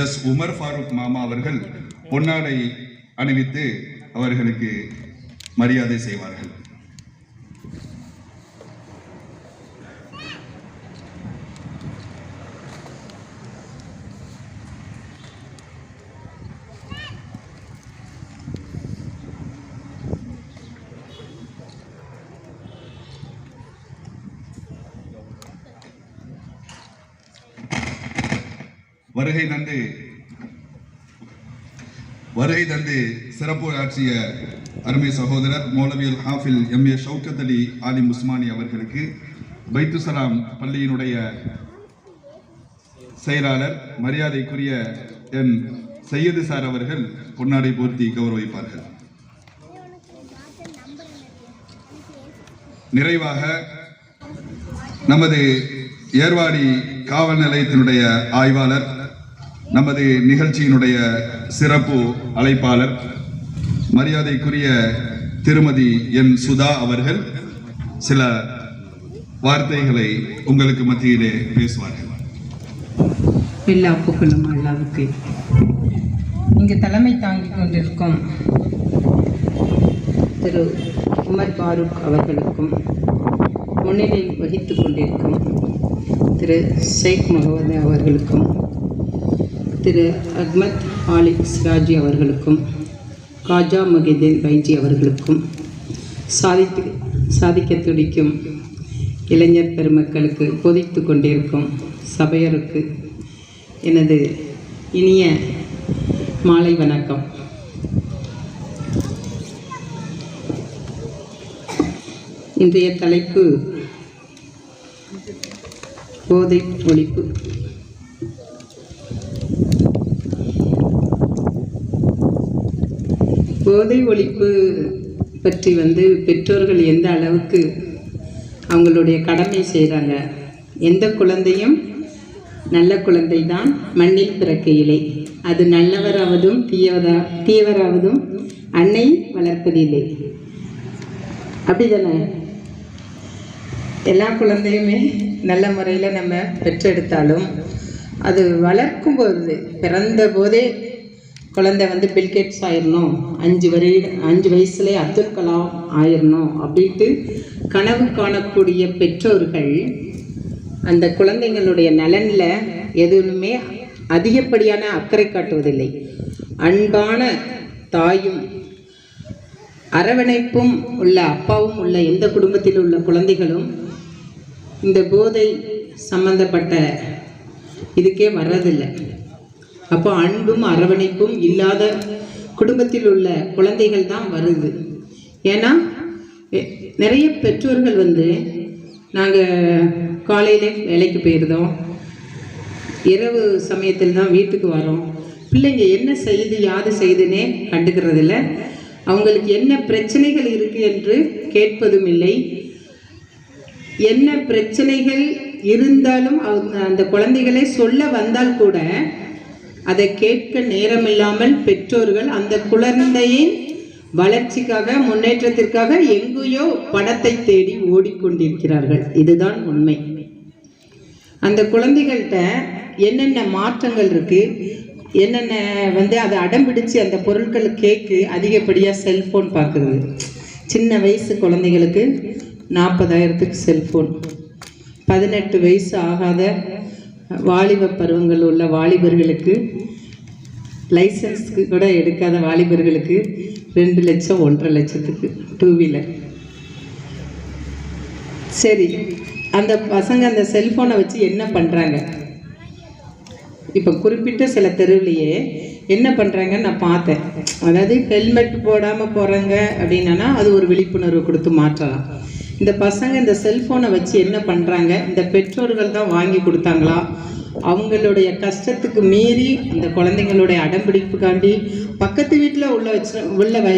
S Umar Farooq மாமா அவர்கள் பொன்னாடை அணிவித்து அவர்களுக்கு மரியாதை செய்வார்கள் வருகை தந்து வருகை தந்து சிறப்பு ஆற்றிய அருமை சகோதரர் மௌலவியல் ஹாஃபில் எம். ஏ. ஷவுக்கத் அலி ஆலிம் உஸ்மானி அவர்களுக்கு பைத்துசலாம் பள்ளியினுடைய செயலாளர் மரியாதைக்குரிய என் சையது சார் அவர்கள் பொன்னாடை போர்த்தி கௌரவிப்பார்கள். நிறைவாக நமது ஏர்வாடி காவல் நிலையத்தினுடைய ஆய்வாளர் நமது நிகழ்ச்சியினுடைய சிறப்பு அழைப்பாளர் மரியாதைக்குரிய திருமதி என் சுதா அவர்கள் சில வார்த்தைகளை உங்களுக்கு மத்தியிலே பேசுவார்கள். எல்லா புகழும் அல்லாவுக்கு. இங்கு தலைமை தாங்கிக் கொண்டிருக்கும் திரு உமர் பாரூக் அவர்களுக்கும் முன்னிலை வகித்துக் கொண்டிருக்கும் திரு ஷேக் முகமது அவர்களுக்கும் திரு அஹ்மத் ஆலிக் சிராஜி அவர்களுக்கும் காஜா மொஹிதீன் பைஜி அவர்களுக்கும் சாதித்து சாதிக்க துடிக்கும் இளைஞர் பெருமக்களுக்கு பொதித்து கொண்டிருக்கும் சபையருக்கு எனது இனிய மாலை வணக்கம். இன்றைய தலைப்பு போதை ஒழிப்பு. போதை ஒழிப்பு பற்றி வந்து பெற்றோர்கள் எந்த அளவுக்கு அவங்களுடைய கடமை செய்கிறாங்க எந்த குழந்தையும் நல்ல குழந்தை தான் மண்ணில் பிறக்கையிலே அது நல்லவராவதும் தீயவரா தீயவராவதும் அன்னை வளர்ப்பதில்லை அப்படிதானே? எல்லா குழந்தையுமே நல்ல முறையில் நம்ம பெற்றெடுத்தாலும் அது வளர்க்கும் போது பிறந்த போதே குழந்தை வந்து பில்கேட்ஸ் ஆயிடணும் அஞ்சு வரை அஞ்சு வயசுலேயே அப்துல் கலாம் ஆயிடணும் அப்படின்ட்டு கனவு காணக்கூடிய பெற்றோர்கள் அந்த குழந்தைங்களுடைய நலனில் எதுவுமே அதிகப்படியான அக்கறை காட்டுவதில்லை. அன்பான தாயும் அரவணைப்பும் உள்ள அப்பாவும் உள்ள எந்த குடும்பத்தில் உள்ள குழந்தைகளும் இந்த போதை சம்பந்தப்பட்ட இதுக்கே வர்றதில்லை. அப்போ அன்பும் அரவணைப்பும் இல்லாத குடும்பத்தில் உள்ள குழந்தைகள் தான் வருது. ஏன்னா நிறைய பெற்றோர்கள் வந்து நாங்கள் காலையில் வேலைக்கு போயிருந்தோம். இரவு சமயத்தில் தான் வீட்டுக்கு வரோம். பிள்ளைங்க என்ன செய்து யாது செய்துன்னே கண்டுக்கிறதில்ல. அவங்களுக்கு என்ன பிரச்சனைகள் இருக்குது என்று கேட்பதும் இல்லை. என்ன பிரச்சனைகள் இருந்தாலும் அவங்க அந்த குழந்தைகளே சொல்ல வந்தால் கூட அதை கேட்க நேரமில்லாமல் பெற்றோர்கள் அந்த குழந்தையின் வளர்ச்சிக்காக முன்னேற்றத்திற்காக எங்கேயோ படத்தை தேடி ஓடிக்கொண்டிருக்கிறார்கள். இதுதான் உண்மை. அந்த குழந்தைகள்கிட்ட என்னென்ன மாற்றங்கள் இருக்கு? என்னென்ன வந்து அதை அடம் பிடிச்சு அந்த பொருட்கள் கேக்கு அதிகப்படியாக செல்ஃபோன் பார்க்குறது? சின்ன வயசு குழந்தைகளுக்கு நாற்பதாயிரத்துக்கு செல்ஃபோன் பதினெட்டு வயசு ஆகாத வாலிப பருவங்கள் உள்ள வாலிபர்களுக்கு லைசன்ஸ்க்கு கூட எடுக்காத வாலிபர்களுக்கு ரெண்டு லட்சம் ஒன்றரை லட்சத்துக்கு டூ வீலர் சரி அந்த பசங்க அந்த செல்ஃபோனை வச்சு என்ன பண்ணுறாங்க இப்போ குறிப்பிட்ட சில தெருவிலேயே என்ன பண்ணுறாங்கன்னு நான் பார்த்தேன். அதாவது ஹெல்மெட் போடாமல் போகிறாங்க அப்படின்னா அது ஒரு விழிப்புணர்வு கொடுத்து மாற்றலாம். இந்த பசங்க இந்த செல்ஃபோனை வச்சு என்ன பண்ணுறாங்க இந்த பெற்றோர்கள் தான் வாங்கி கொடுத்தாங்களா? அவங்களுடைய கஷ்டத்துக்கு மீறி அந்த குழந்தைங்களுடைய அடம்பிடிப்புக்காண்டி பக்கத்து வீட்டில் உள்ள வச்சு உள்ள வை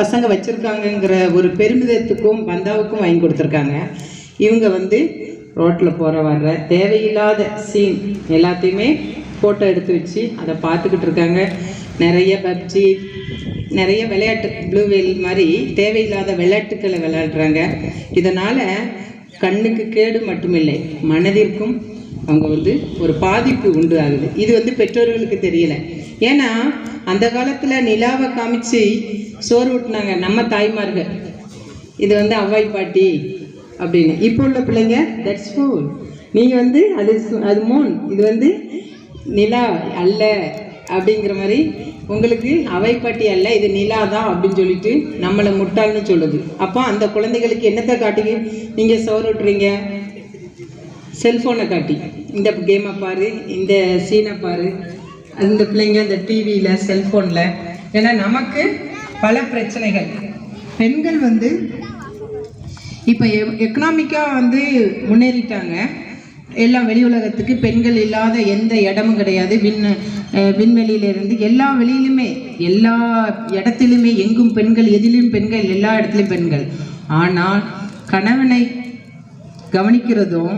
பசங்க வச்சுருக்காங்கங்கிற ஒரு பெருமிதத்துக்கும் பந்தாவுக்கும் வாங்கி கொடுத்துருக்காங்க. இவங்க வந்து ரோட்டில் போகிற வர்ற தேவையில்லாத சீன் எல்லாத்தையுமே ஃபோட்டோ எடுத்து வச்சு அதை பார்த்துக்கிட்டு இருக்காங்க. நிறைய பப்ஜி நிறைய விளையாட்டு ப்ளூ வெயில் மாதிரி தேவையில்லாத விளையாட்டுக்களை விளையாடுறாங்க. இதனால் கண்ணுக்கு கேடு மட்டுமில்லை மனதிற்கும் அவங்க வந்து ஒரு பாதிப்பு உண்டு ஆகுது. இது வந்து பெற்றோர்களுக்கு தெரியல. ஏன்னா அந்த காலத்தில் நிலாவை காமிச்சு சோறு ஊட்டினாங்க நம்ம தாய்மார்கள். இது வந்து அவ்வாய் பாட்டி அப்படின்னு. இப்போ உள்ள பிள்ளைங்க தட்ஸ் ஃபோன் நீங்கள் வந்து அது அது மூன் இது வந்து நிலா அல்ல அப்படிங்கிற மாதிரி உங்களுக்கு அவை பாட்டி அல்ல இது நிலா தான் அப்படின்னு சொல்லிட்டு நம்மளை முட்டாள்னு சொல்லுது. அப்போ அந்த குழந்தைகளுக்கு என்னத்தை காட்டி? நீங்கள் சோறுட்டுறீங்க செல்ஃபோனை காட்டி. இந்த கேமை பாரு இந்த சீனை பாரு. இந்த பிள்ளைங்க இந்த டிவியில் செல்ஃபோனில் ஏன்னா நமக்கு பல பிரச்சனைகள். பெண்கள் வந்து இப்போ எக்கனாமிக்காக வந்து முன்னேறிட்டாங்க. எல்லாம் வெளி உலகத்துக்கு பெண்கள் இல்லாத எந்த இடமும் கிடையாது. விண் விண்வெளியிலிருந்து எல்லா வெளியிலுமே எல்லா இடத்திலுமே எங்கும் பெண்கள் எதிலும் பெண்கள் எல்லா இடத்துலையும் பெண்கள். ஆனால் கணவனை கவனிக்கிறதும்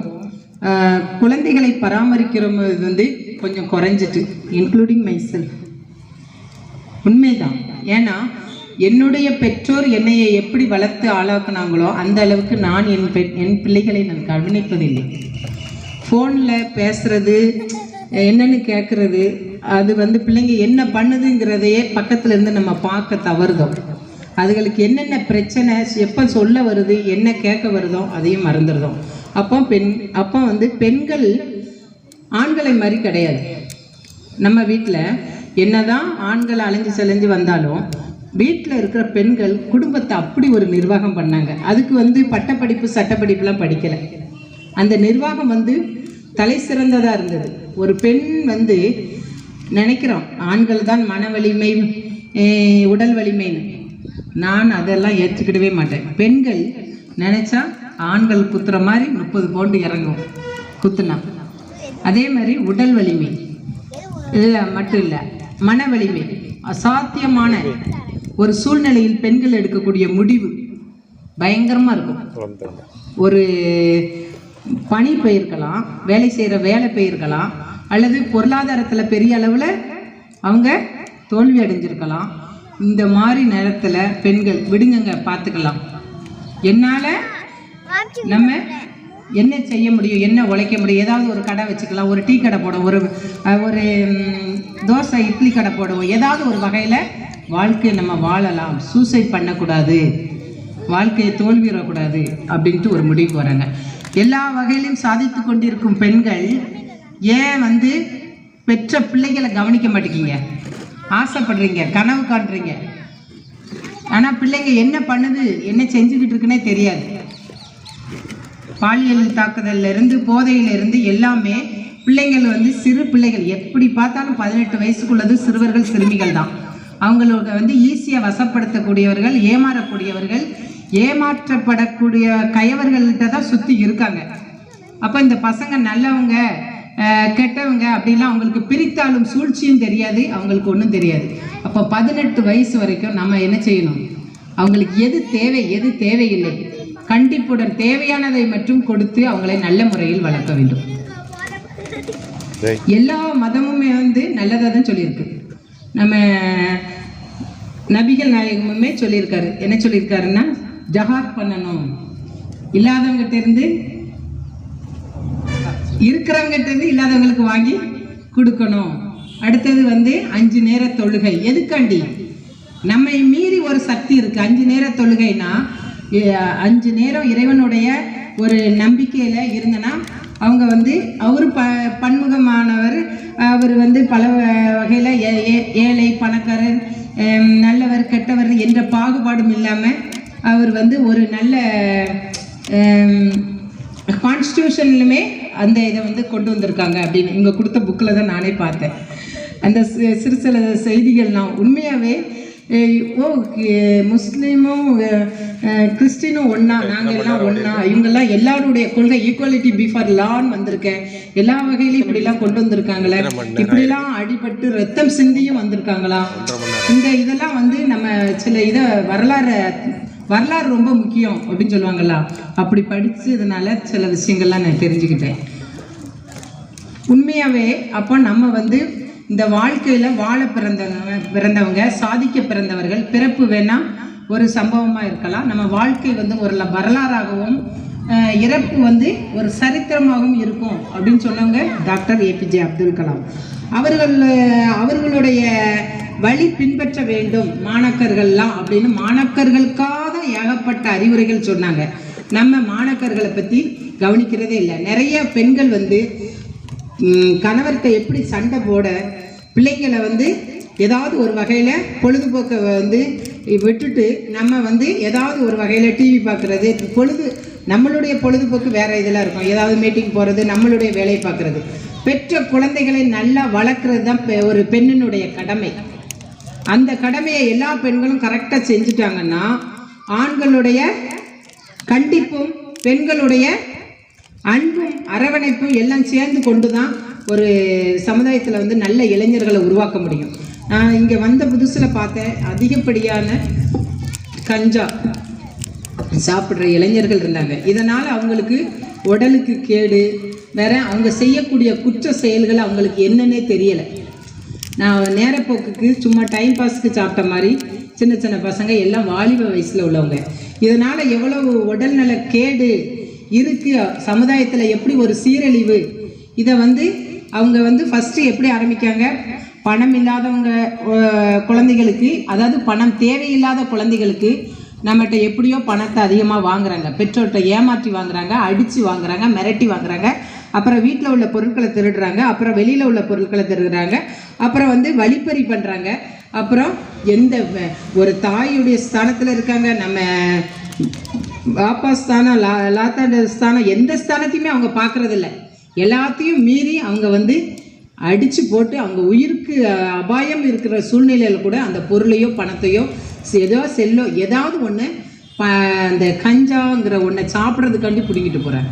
குழந்தைகளை பராமரிக்கிறோம் வந்து கொஞ்சம் குறைஞ்சிட்டு இன்க்ளூடிங் மைசெல்ஃப் உண்மைதான். ஏன்னா என்னுடைய பெற்றோர் என்னையை எப்படி வளர்த்து ஆளாக்குனாங்களோ அந்த அளவுக்கு நான் என் பெ என் பிள்ளைகளை நான் கவனிப்பதில்லை. ஃபோனில் பேசுறது என்னன்னு கேட்குறது அது வந்து பிள்ளைங்க என்ன பண்ணுதுங்கிறதையே பக்கத்துல இருந்து நம்ம பார்க்க தவறுதோம். அதுகளுக்கு என்னென்ன பிரச்சனை எப்போ சொல்ல வருது என்ன கேட்க வருதோ அதையும் மறந்துடுதோம் அப்போ பெண் அப்போ வந்து பெண்கள் ஆண்களை மாதிரி கிடையாது. நம்ம வீட்டில் என்னதான் ஆண்கள் அலைஞ்சு செலைஞ்சு வந்தாலும் வீட்டில் இருக்கிற பெண்கள் குடும்பத்தை அப்படி ஒரு நிர்வாகம் பண்ணாங்க. அதுக்கு வந்து பட்டப்படிப்பு சட்டப்படிப்புலாம் படிக்கலை. அந்த நிர்வாகம் வந்து தலை சிறந்ததாக இருந்தது. ஒரு பெண் வந்து நினைக்கிறோம் ஆண்கள் தான் மன வலிமை உடல் வலிமைன்னு. நான் அதெல்லாம் ஏற்றுக்கிடவே மாட்டேன். பெண்கள் நினைச்சா ஆண்கள் குத்துற மாதிரி முப்பது பவுண்டு இறங்கும் குத்துனா. அதே மாதிரி உடல் வலிமை. இல்லை மட்டும் இல்லை மன வலிமை. அசாத்தியமான ஒரு சூழ்நிலையில் பெண்கள் எடுக்கக்கூடிய முடிவு பயங்கரமாக இருக்கும். ஒரு பணி போயிருக்கலாம் வேலை செய்கிற வேலை போயிருக்கலாம் அல்லது பொருளாதாரத்தில் பெரிய அளவில் அவங்க தோல்வி அடைஞ்சிருக்கலாம். இந்த மாதிரி நேரத்தில் பெண்கள் விடுங்கங்க பார்த்துக்கலாம் என்னால் நம்ம என்ன செய்ய முடியும் என்ன உழைக்க முடியும் ஏதாவது ஒரு கடை வச்சுக்கலாம் ஒரு டீ கடை போடுவோம் ஒரு ஒரு தோசை இட்லி கடை போடுவோம் ஏதாவது ஒரு வகையில் வாழ்க்கையை நம்ம வாழலாம். சூசைட் பண்ணக்கூடாது. வாழ்க்கையை தோல்விடக்கூடாது அப்படின்ட்டு ஒரு முடிவுக்கு வராங்க எல்லா வகையிலும் சாதித்து கொண்டிருக்கும் பெண்கள் ஏன் வந்து பெற்ற பிள்ளைகளை கவனிக்க மாட்டேங்கிங்க ஆசைப்படுறீங்க கனவு காண்றீங்க. ஆனால் பிள்ளைங்க என்ன பண்ணுது என்ன செஞ்சுக்கிட்டு இருக்குன்னே தெரியாது. பாலியல் தாக்குதல்லேருந்து இருந்து எல்லாமே பிள்ளைங்கள் வந்து சிறு பிள்ளைகள். எப்படி பார்த்தாலும் பதினெட்டு வயசுக்குள்ளது சிறுவர்கள் சிறுமிகள் தான். அவங்களோட வந்து ஈஸியாக வசப்படுத்தக்கூடியவர்கள் ஏமாறக்கூடியவர்கள் ஏமாற்றப்படக்கூடிய கயவர்கள்ட்ட தான் சுற்றி இருக்காங்க. அப்போ இந்த பசங்க நல்லவங்க கெட்டவங்க அப்படிலாம் அவங்களுக்கு பிரித்தாலும் சூழ்ச்சியும் தெரியாது அவங்களுக்கு ஒன்றும் தெரியாது. அப்போ பதினெட்டு வயசு வரைக்கும் நம்ம என்ன செய்யணும்? அவங்களுக்கு எது தேவை எது தேவையில்லை. கண்டிப்புடன் தேவையானதை மட்டும் கொடுத்து அவங்களை நல்ல முறையில் வளர்க்க வேண்டும். எல்லா மதமுமே வந்து நல்லதாக தான் சொல்லியிருக்கு. நம்ம நபிகள் நாயகமுமே சொல்லியிருக்காரு. என்ன சொல்லியிருக்காருன்னா ஜஹாத் பண்ணணும். இல்லாதவங்கிட்ட இருந்து இருக்கிறவங்கிட்ட இருந்து இல்லாதவங்களுக்கு வாங்கி கொடுக்கணும். அடுத்தது வந்து அஞ்சு நேர தொழுகை. எதுக்காண்டி? நம்மை மீறி ஒரு சக்தி இருக்கு. அஞ்சு நேர தொழுகைனா அஞ்சு நேரம் இறைவனுடைய ஒரு நம்பிக்கையில இருந்தனா அவங்க வந்து அவர் ப பன்முகமானவர். அவர் வந்து பல வகையில் வகையில ஏ- ஏ- ஏழை பணக்காரர் நல்லவர் கெட்டவர் என்ற பாகுபாடும் இல்லாமல் அவர் வந்து ஒரு நல்ல கான்ஸ்டியூஷன்லுமே அந்த இதை வந்து கொண்டு வந்திருக்காங்க அப்படின்னு இவங்க கொடுத்த புக்கில் தான் நானே பார்த்தேன். அந்த சிறு சில செய்திகள்லாம் உண்மையாகவே ஓ முஸ்லீமும் கிறிஸ்டினும் ஒன்றா நாங்கள் எல்லாம் ஒன்றா இவங்கெல்லாம் எல்லாருடைய கொள்கை ஈக்குவாலிட்டி பிஃபார் லான்னு வந்திருக்கேன். எல்லா வகையிலையும் இப்படிலாம் கொண்டு வந்திருக்காங்களே. இப்படிலாம் அடிபட்டு ரத்தம் சிந்தியும் வந்திருக்காங்களா? இந்த இதெல்லாம் வந்து நம்ம சில இதை வரலாறு வரலாறு ரொம்ப முக்கியம் அப்படின்னு சொல்லுவாங்கல்ல. அப்படி படித்ததுனால சில விஷயங்கள்லாம் நான் தெரிஞ்சுக்கிட்டேன். உண்மையாகவே அப்போ நம்ம வந்து இந்த வாழ்க்கையில் வாழ பிறந்தவங்க பிறந்தவங்க சாதிக்க பிறந்தவர்கள் பிறப்பு வேணால் ஒரு சம்பவமாக இருக்கலாம். நம்ம வாழ்க்கை வந்து ஒரு வரலாறாகவும் இறப்பு வந்து ஒரு சரித்திரமாகவும் இருக்கும் அப்படின்னு சொன்னவங்க டாக்டர் ஏபிஜே அப்துல் கலாம். அவர்கள் அவர்களுடைய வழி பின்பற்ற வேண்டும் மாணக்கர்கள்லாம் அப்படின்னு மாணக்கர்களுக்காக ஏகப்பட்ட அறிவுரைகள் சொன்னாங்க. நம்ம மாணக்கர்களை பற்றி கவனிக்கிறதே இல்லை. நிறைய பெண்கள் வந்து கணவர்கிட்ட எப்படி சண்டை போட பிள்ளைங்களை வந்து ஏதாவது ஒரு வகையில் பொழுதுபோக்கை வந்து விட்டுட்டு நம்ம வந்து ஏதாவது ஒரு வகையில் டிவி பார்க்குறது பொழுது நம்மளுடைய பொழுதுபோக்கு வேறு இதெல்லாம் இருக்கும். ஏதாவது மீட்டிங் போகிறது நம்மளுடைய வேலையை பார்க்குறது. பெற்ற குழந்தைகளை நல்லா வளர்க்குறது தான் பெ- ஒரு பெண்ணினுடைய கடமை. அந்த கடமையை எல்லா பெண்களும் கரெக்டாக செஞ்சுட்டாங்கன்னா ஆண்களுடைய கண்டிப்பும் பெண்களுடைய அன்பும் அரவணைப்பும் எல்லாம் சேர்ந்து கொண்டு தான் ஒரு சமுதாயத்தில் வந்து நல்ல இளைஞர்களை உருவாக்க முடியும். நான் இங்கே வந்த புதுசில் பார்த்தேன் அதிகப்படியான கஞ்சா சாப்பிட்ற இளைஞர்கள் இருந்தாங்க. இதனால் அவங்களுக்கு உடலுக்கு கேடு வேற அவங்க செய்யக்கூடிய குற்ற செயல்கள் அவங்களுக்கு என்னன்னே தெரியலை. நான் நேரப்போக்குக்கு சும்மா டைம் பாஸ்க்கு சாப்பிட்ட மாதிரி சின்ன சின்ன பசங்க எல்லாம் வாலிப வயசில் உள்ளவங்க. இதனால் எவ்வளவு உடல்நல கேடு இருக்குது சமுதாயத்தில் எப்படி ஒரு சீரழிவு? இதை வந்து அவங்க வந்து ஃபஸ்ட்டு எப்படி ஆரம்பிக்காங்க? பணம் இல்லாதவங்க குழந்தைகளுக்கு அதாவது பணம் தேவையில்லாத குழந்தைகளுக்கு நம்மகிட்ட எப்படியோ பணத்தை அதிகமாக வாங்குறாங்க. பெற்றோர்கிட்ட ஏமாற்றி வாங்குறாங்க அடித்து வாங்குறாங்க மிரட்டி வாங்குறாங்க. அப்புறம் வீட்டில் உள்ள பொருட்களை திருடுறாங்க அப்புறம் வெளியில் உள்ள பொருட்களை திருடுறாங்க அப்புறம் வந்து வழிப்பறி பண்ணுறாங்க அப்புறம் எந்த ஒரு தாயுடைய ஸ்தானத்தில் இருக்காங்க நம்ம பாப்பா ஸ்தானம் லா லாத்தாண்ட ஸ்தானம் எந்த ஸ்தானத்தையுமே அவங்க பார்க்குறதில்ல. எல்லாத்தையும் மீறி அவங்க வந்து அடித்து போட்டு அவங்க உயிருக்கு அபாயம் இருக்கிற சூழ்நிலையில் கூட அந்த பொருளையோ பணத்தையோ ஏதோ செல்லோ ஏதாவது ஒன்று ப அந்த கஞ்சாங்கிற ஒன்றை சாப்பிட்றதுக்காண்டி பிடிங்கிட்டு போகிறாங்க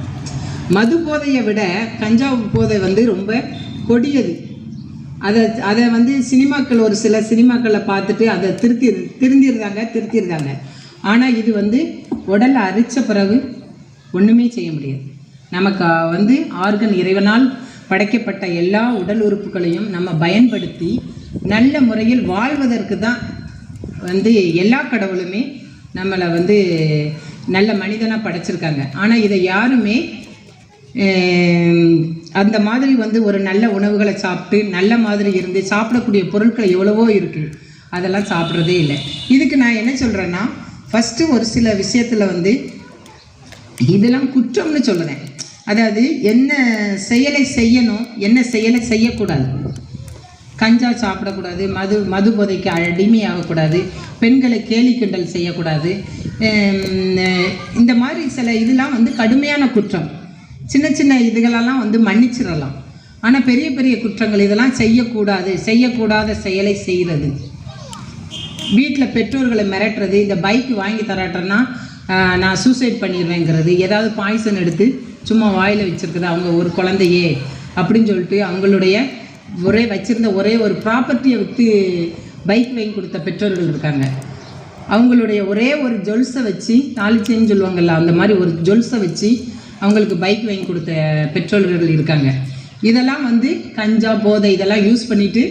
மது போதையை விட கஞ்சா போதை வந்து ரொம்ப கொடியது. அதை அதை வந்து சினிமாக்கள் ஒரு சில சினிமாக்களை பார்த்துட்டு அதை திருத்தி திருந்திருந்தாங்க திருத்திருந்தாங்க ஆனால் இது வந்து உடலை அரிச்ச பிறகு ஒன்றுமே செய்ய முடியாது. நமக்கு வந்து ஆர்கன் இறைவனால் படைக்கப்பட்ட எல்லா உடல் உறுப்புகளையும் நம்ம பயன்படுத்தி நல்ல முறையில் வாழ்வதற்கு தான் வந்து எல்லா கடவுளுமே நம்மளை வந்து நல்ல மனிதனாக படைச்சிருக்காங்க. ஆனால் இதை யாருமே அந்த மாதிரி வந்து ஒரு நல்ல உணவுகளை சாப்பிட்டு நல்ல மாதிரி இருந்து சாப்பிடக்கூடிய பொருட்கள் எவ்வளவோ இருக்குது அதெல்லாம் சாப்பிட்றதே இல்லை. இதுக்கு நான் என்ன சொல்கிறேன்னா ஃபஸ்ட்டு ஒரு சில விஷயத்தில் வந்து இதெல்லாம் குற்றம்னு சொல்லுவேன் அதாவது என்ன செயலை செய்யணும் என்ன செயலை செய்யக்கூடாது. கஞ்சா சாப்பிடக்கூடாது மது மது போதைக்கு அடிமையாகக்கூடாது பெண்களை கேலி கிண்டல் செய்யக்கூடாது. இந்த மாதிரி சில இதெல்லாம் வந்து கடுமையான குற்றம். சின்ன சின்ன இதுகளெல்லாம் வந்து மன்னிச்சிடலாம். ஆனால் பெரிய பெரிய குற்றங்கள் இதெல்லாம் செய்யக்கூடாது. செய்யக்கூடாத செயலை செய்கிறது வீட்டில் பெற்றோர்களை மிரட்டுறது இந்த பைக் வாங்கி தராட்டன்னா நான் சூசைட் பண்ணிடுவேங்கிறது ஏதாவது பாய்சன் எடுத்து சும்மா வாயில் வச்சுருக்குது அவங்க ஒரு குழந்தையே அப்படின்னு சொல்லிட்டு அவங்களுடைய ஒரே வச்சுருந்த ஒரே ஒரு ப்ராப்பர்ட்டியை விற்று பைக் வாங்கி கொடுத்த பெற்றோர்கள் இருக்காங்க. அவங்களுடைய ஒரே ஒரு ஜொல்ஸை வச்சு தாளிச்சேன்னு சொல்லுவாங்கல்ல அந்த மாதிரி ஒரு ஜொல்ஸை வச்சு அவங்களுக்கு பைக் வாங்கி கொடுத்த பெற்றோர்கள் இருக்காங்க. இதெல்லாம் வந்து கஞ்சா போதை இதெல்லாம் யூஸ் பண்ணிவிட்டு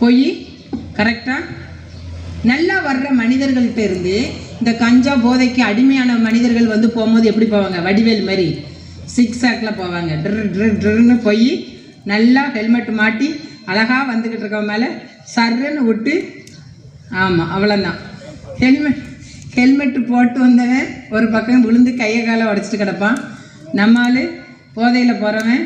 போய் கரெக்டாக நல்லா வர்ற மனிதர்கள்ட்ட இருந்து இந்த கஞ்சா போதைக்கு அடிமையான மனிதர்கள் வந்து போகும்போது எப்படி போவாங்க? வடிவேல் மாதிரி. சிக்ஸ் ஆக்கில் போவாங்க. ட்ரு ட்ரு ட்ருன்னு போய் நல்லா ஹெல்மெட் மாட்டி அழகாக வந்துக்கிட்டு இருக்க மேலே சர்ன்னு விட்டு ஆமாம் அவ்வளோதான் ஹெல்மெட் ஹெல்மெட் போட்டு வந்தவன் ஒரு பக்கம் விழுந்து கையை காலை உடச்சிட்டு கிடப்பான். நம்மால் போதையில் போகிறவன்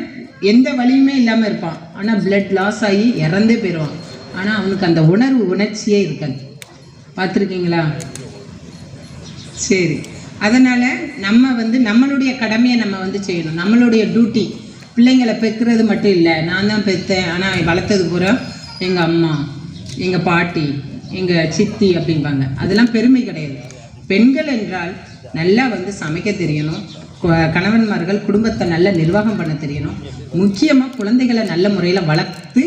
எந்த வழியுமே இல்லாமல் இருப்பான். ஆனால் பிளட் லாஸ் ஆகி இறந்தே போயிடுவான். ஆனால் அவனுக்கு அந்த உணர்வு உணர்ச்சியே இருக்காது. பார்த்துருக்கீங்களா? சரி. அதனால் நம்ம வந்து நம்மளுடைய கடமையை நம்ம வந்து செய்யணும். நம்மளுடைய டியூட்டி பிள்ளைங்களை பெக்கிறது மட்டும் இல்லை. நான் தான் பெற்றேன் ஆனால் வளர்த்தது பூரா எங்கள் அம்மா எங்கள் பாட்டி எங்கள் சித்தி அப்படிம்பாங்க. அதெல்லாம் பெருமை கிடையாது. பெண்கள் என்றால் நல்லா வந்து சமைக்க தெரியணும். கணவன்மார்கள் குடும்பத்தை நல்ல நிர்வாகம் பண்ண தெரியணும். முக்கியமாக குழந்தைகளை நல்ல முறையில் வளர்த்து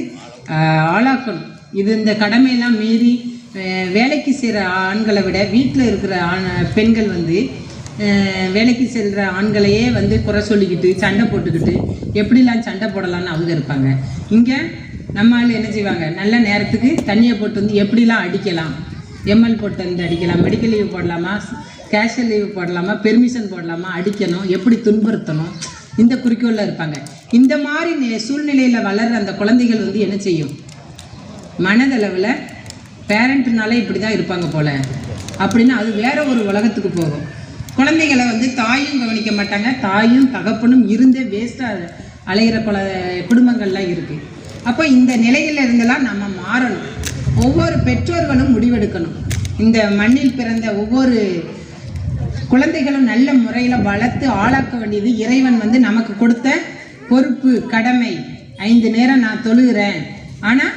ஆளாக்கணும். இது இந்த கடமையெல்லாம் மீறி வேலைக்கு செய்கிற ஆண்களை விட வீட்டில் இருக்கிற ஆண் பெண்கள் வந்து வேலைக்கு செல்கிற ஆண்களையே வந்து குறை சொல்லிக்கிட்டு சண்டை போட்டுக்கிட்டு எப்படிலாம் சண்டை போடலான்னு அவங்க இருப்பாங்க. இங்கே நம்ம ஆள் என்ன செய்வாங்க? நல்ல நேரத்துக்கு தண்ணியை போட்டு வந்து எப்படிலாம் அடிக்கலாம்? எம்எல் போட்டு வந்து அடிக்கலாம் மெடிக்கல் லீவ் போடலாமா? கேஷுவல் லீவு போடலாமா பெர்மிஷன் போடலாமா அடிக்கணும் எப்படி துன்புறுத்தணும் இந்த குறிக்கோளில் இருப்பாங்க. இந்த மாதிரி சூழ்நிலையில் வளர்கிற அந்த குழந்தைகள் வந்து என்ன செய்யும்? மனதளவில் பேரண்ட்னாலே இப்படி தான் இருப்பாங்க போல. அப்படின்னு அது வேற ஒரு உலகத்துக்கு போகும். குழந்தைகளை வந்து தாயும் கவனிக்க மாட்டாங்க தாயும் தகப்பனும் இருந்தே வேஸ்ட்டாக அலைகிற குல குடும்பங்கள்லாம் இருக்குது அப்போ இந்த நிலையில இருந்தெல்லாம் நம்ம மாறணும். ஒவ்வொரு பெற்றோர்களும் முடிவெடுக்கணும். இந்த மண்ணில் பிறந்த ஒவ்வொரு குழந்தைகளும் நல்ல முறையில் வளர்த்து ஆளாக்க வேண்டியது இறைவன் வந்து நமக்கு கொடுத்த பொறுப்பு கடமை. ஐந்து நேரம் நான் தொழுகிறேன். ஆனால்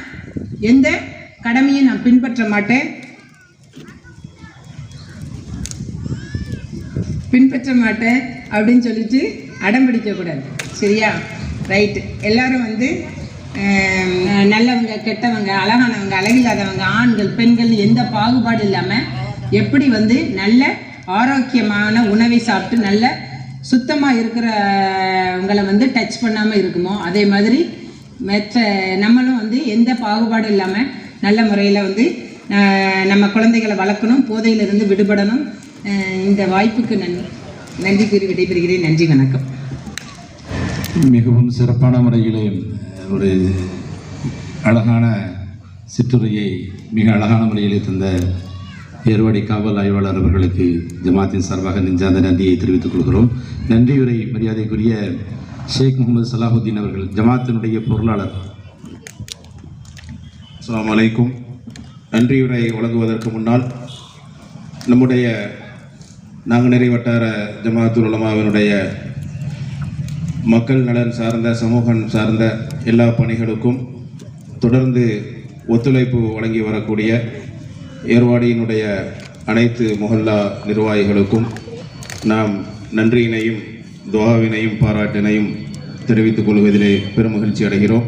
எந்த கடமையும் நான் பின்பற்ற மாட்டேன். பின்பற்ற மாட்டேன் அப்படின்னு சொல்லிட்டு அடம் பிடிக்கக்கூடாது. சரியா? ரைட்டு எல்லாரும் வந்து நல்லவங்க கெட்டவங்க அழகானவங்க அழகில்லாதவங்க ஆண்கள் பெண்கள் எந்த பாகுபாடு இல்லாமல் எப்படி வந்து நல்ல ஆரோக்கியமான உணவை சாப்பிட்டு நல்ல சுத்தமாக இருக்கிறவங்களை வந்து டச் பண்ணாமல் இருக்குமோ அதே மாதிரி மெத்த நம்மளும் வந்து எந்த பாகுபாடும் இல்லாமல் நல்ல முறையில் வந்து நம்ம குழந்தைகளை வளர்க்கணும் போதையிலிருந்து விடுபடணும். இந்த வாய்ப்புக்கு நன்றி. நன்றி கூறி விடைபெறுகிறேன். நன்றி வணக்கம். மிகவும் சிறப்பான முறையிலே ஒரு அழகான சிற்றுரையை மிக அழகான முறையிலே தந்த ஏர்வாடி காவல் ஆய்வாளர் அவர்களுக்கு ஜமாத்தின் சார்பாக நெஞ்சார்ந்த நன்றியை தெரிவித்துக் கொள்கிறோம். நன்றியுரை மரியாதைக்குரிய ஷேக் முகமது சலாஹுத்தீன் அவர்கள் ஜமாத்தினுடைய பொருளாளர். அஸ்லாம் அலைக்கும். நன்றியுரை வழங்குவதற்கு முன்னால் நம்முடைய நாங்குநேரி வட்டார ஜமாத்துல் உலமாவினுடைய மக்கள் நலன் சார்ந்த சமூகம் சார்ந்த எல்லா பணிகளுக்கும் தொடர்ந்து ஒத்துழைப்பு வழங்கி வரக்கூடிய ஏர்வாடியினுடைய அனைத்து முகல்லா நிர்வாகிகளுக்கும் நாம் நன்றியினையும் துவாவினையும் பாராட்டினையும் தெரிவித்துக் கொள்வதிலே பெருமகிழ்ச்சி அடைகிறோம்.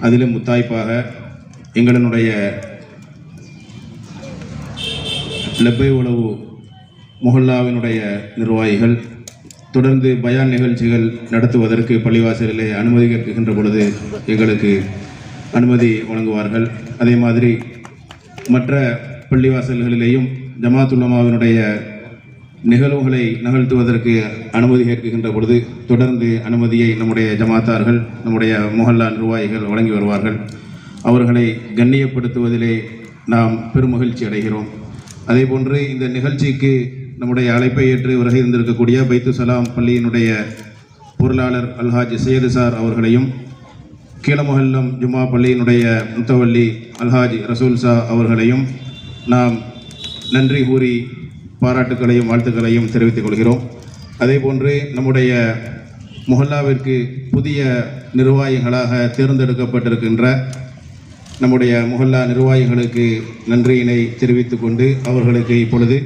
அதிலும் முத்தாய்ப்பாக எங்களினுடைய லெப்பை உளவு முகல்லாவினுடைய நிர்வாகிகள் தொடர்ந்து பயான் நிகழ்ச்சிகள் நடத்துவதற்கு பள்ளிவாசலிலே அனுமதி கேட்கின்ற பொழுது எங்களுக்கு அனுமதி வழங்குவார்கள். அதே மாதிரி மற்ற பள்ளிவாசல்களிலேயும் ஜமாத்துல்லமாவினுடைய நிகழ்வுகளை நிகழ்த்துவதற்கு அனுமதி கேட்கின்ற பொழுது தொடர்ந்து அனுமதியை நம்முடைய ஜமாத்தார்கள் நம்முடைய முஹல்லா நிர்வாகிகள் வழங்கி வருவார்கள். அவர்களை கண்ணியப்படுத்துவதிலே நாம் பெருமகிழ்ச்சி அடைகிறோம். அதேபோன்று இந்த நிகழ்ச்சிக்கு நம்முடைய அழைப்பை ஏற்று வருகை இருந்திருக்கக்கூடிய பைத்து சலாம் பள்ளியினுடைய பொருளாளர் அல்ஹாஜ் சையது சார் அவர்களையும் கீழமுகல்லம் ஜுமா பள்ளியினுடைய முத்தவல்லி அல்ஹாஜ் ரசூல் சா அவர்களையும் நாம் நன்றி கூறி பாராட்டுக்களையும் வாழ்த்துக்களையும் தெரிவித்துக் கொள்கிறோம். அதேபோன்று நம்முடைய முஹல்லாவிற்கு புதிய நிர்வாகிகளாக தேர்ந்தெடுக்கப்பட்டிருக்கின்ற நம்முடைய முஹல்லா நிர்வாகிகளுக்கு நன்றியினை தெரிவித்து கொண்டு அவர்களுக்கு இப்பொழுது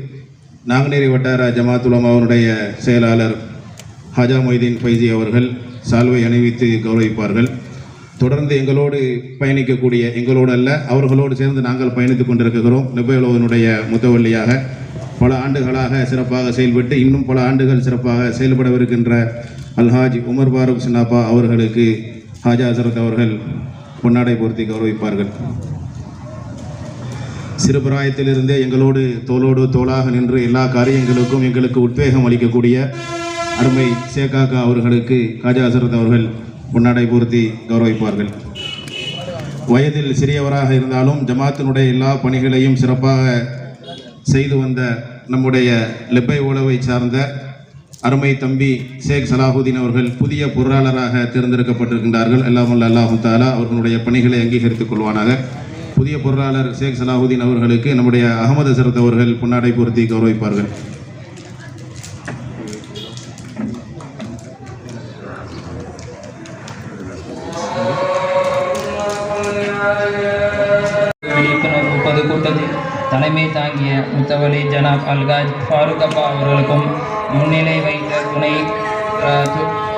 நாங்குநேரி வட்டார ஜமாத்துலமாவனுடைய செயலாளர் ஹாஜா மொய்தீன் ஃபைசி அவர்கள் சால்வை அணிவித்து கௌரவிப்பார்கள். தொடர்ந்து எங்களோடு பயணிக்கக்கூடிய எங்களோடு அல்ல அவர்களோடு சேர்ந்து நாங்கள் பயணித்துக் கொண்டிருக்கிறோம். நிபுணனுடைய முத்தவள்ளியாக பல ஆண்டுகளாக சிறப்பாக செயல்பட்டு இன்னும் பல ஆண்டுகள் சிறப்பாக செயல்படவிருக்கின்ற அல்ஹாஜ் உமர் பாரூக் சின்னாப்பா அவர்களுக்கு ஹாஜா ஹசரத் அவர்கள் பொன்னாடை பொருத்தி கௌரவிப்பார்கள். சிறுபிராயத்திலிருந்தே எங்களோடு தோளோடு தோளாக நின்று எல்லா காரியங்களுக்கும் எங்களுக்கு உத்வேகம் அளிக்கக்கூடிய அருமை சேகாக்கா அவர்களுக்கு காஜா ஹசரத் அவர்கள் பொன்னாடை பூர்த்தி கௌரவிப்பார்கள். வயதில் சிறியவராக இருந்தாலும் ஜமாத்தினுடைய எல்லா பணிகளையும் சிறப்பாக செய்து வந்த நம்முடைய லெப்பை உளவை சார்ந்த அருமை தம்பி ஷேக் சலாஹுதீன் அவர்கள் புதிய பொருளாளராக தேர்ந்தெடுக்கப்பட்டிருக்கின்றார்கள். எல்லாம் வல்ல அல்லாஹு தாலா அவர்களுடைய பணிகளை அங்கீகரித்துக் கொள்வானாக. புதிய பொருளாளர் ஷேக் சலாஹுதீன் அவர்களுக்கு நம்முடைய அகமது சரத் அவர்கள் பொன்னாடை பொருத்தி கௌரவிப்பார்கள். முத்தவலி ஜனாப் அல்காஜ் ஃபாரூக் அப்பா அவர்களுக்கும் முன்னிலை வைத்த துணை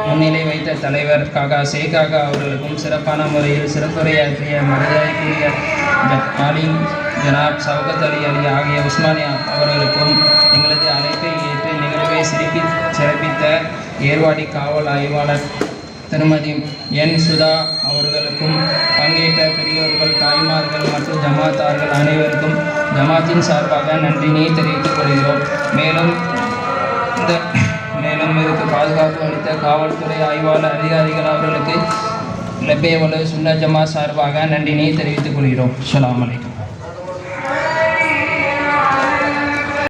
முன்னிலை வைத்த தலைவர் காகா சே காகா அவர்களுக்கும் சிறப்பான முறையில் சிறப்புரையாற்றிய மரியாதைக்குரிய ஆலிம் ஜனாப் சவுகத் அலி அலி ஆகிய உஸ்மானியா அவர்களுக்கும் எங்களது அழைப்பை ஏற்று நிகழ்வை சிறப்பி சிறப்பித்த ஏர்வாடி காவல் ஆய்வாளர் திருமதி என் சுதா அவர்களுக்கும் பங்கேற்ற பெரியோர்கள் தாய்மார்கள் மற்றும் ஜமாத்தார்கள் அனைவருக்கும் ஜமாத்தின் சார்பாக நன்றினை தெரிவித்துக் கொள்கிறோம். மேலும் இந்த மேலும் இதுக்கு பாதுகாப்பு அளித்த காவல்துறை ஆய்வாளர் அதிகாரிகள் அவர்களுக்கு லபேவல சுன்ன ஜமா சார்பாக நன்றினை தெரிவித்துக் கொள்கிறோம். அலாம் வலைக்கம்